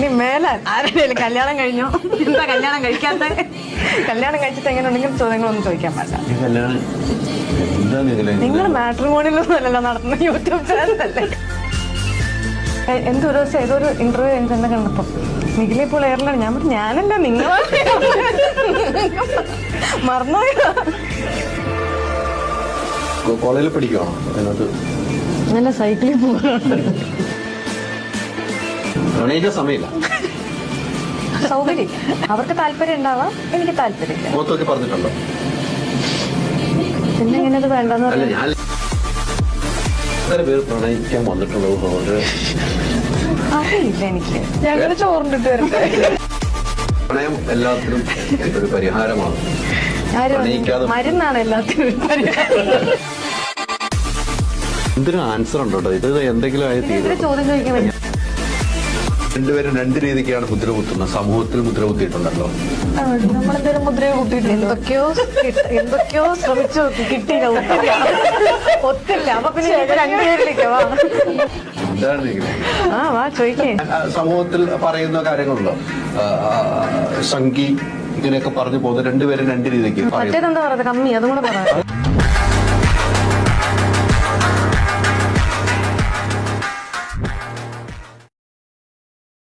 ഇനി മേലാൽ ആരുടെയും കല്യാണം കഴിഞ്ഞോ? എന്താ കല്യാണം കഴിക്കാത്ത? കല്യാണം കഴിച്ചിട്ട് എങ്ങനെ ഉണ്ടെങ്കിലും ചോദ്യങ്ങളൊന്നും ചോദിക്കാൻ പാടില്ല. എന്താ നിങ്ങൾ മാട്രിമോണിയിലൊന്നും അല്ലല്ലോ നടത്തുന്ന യൂട്യൂബ് ചാനലല്ലേ? എന്തോ ഒരു ദിവസം ഏതോ ഒരു ഇന്റർവ്യൂ എനിക്ക് തന്നെ കണ്ടപ്പോ നിഖിലെ ഇപ്പോൾ എയർലൈൻ ഞാൻ പറഞ്ഞു ഞാനല്ല നിങ്ങൾ മറന്നോ കോളേജിൽ പഠിക്കുവാണോ? അതിനകത്ത് നല്ല സൈക്കിളിൽ പോകാറുണ്ട് പ്രണയിക്കാൻ സമയമില്ല. സൗകര്യം. അവർക്ക് താല്പര്യം ഉണ്ടാവാം. എനിക്ക് താല്പര്യമില്ല. മുഖത്തൊക്കെ പറഞ്ഞിട്ടുണ്ടോ? പിന്നെ ഇങ്ങനെ അത് വേണ്ടെന്ന് അല്ല ഞാൻ എത്ര പേര് പ്രണയിക്കാൻ വന്നിട്ടുള്ളത് അറിയില്ല എനിക്ക്. ഞങ്ങൾ ചോറിണ്ടിട്ട് വരട്ടെ. പ്രണയം എല്ലാത്തിനും ഒരു പരിഹാരമാണ്. ആരും പ്രണയിക്കാതെ മരുന്നാണ് എല്ലാത്തിനും ഒരു പരിഹാരം. എന്തിനും ആൻസർ ഉണ്ടോ? ഇത് എന്തെങ്കിലും ആയി ഇതിന് തീരും ചോദ്യം ചോദിക്കാൻ പറ്റും രണ്ടുപേരും രണ്ട് രീതിക്കാണ് മുദ്ര കുത്തുന്നത് സമൂഹത്തിൽ മുദ്ര കുത്തിയിട്ടുണ്ടല്ലോ. നമ്മളെന്തായാലും മുദ്രയെ കൂട്ടിയിട്ടില്ല എന്തൊക്കെയോ കിട്ട- എന്തൊക്കെയോ ശ്രമിച്ചു നോക്കി കിട്ടിയില്ല ഒത്തില്ല. ഒത്തില്ല. അപ്പൊ പിന്നെ രണ്ടുപേരിലേക്ക് വാ? ആ വാ ചോദിക്കേ. സമൂഹത്തിൽ പറയുന്ന കാര്യങ്ങളുണ്ടോ? സംഗീ ഇങ്ങനെയൊക്കെ പറഞ്ഞു പോകുന്നത് രണ്ടുപേരും രണ്ട് രീതിക്ക് മറ്റേതെന്താ പറയുന്നത്? കമ്മി അതും കൂടെ പറയാം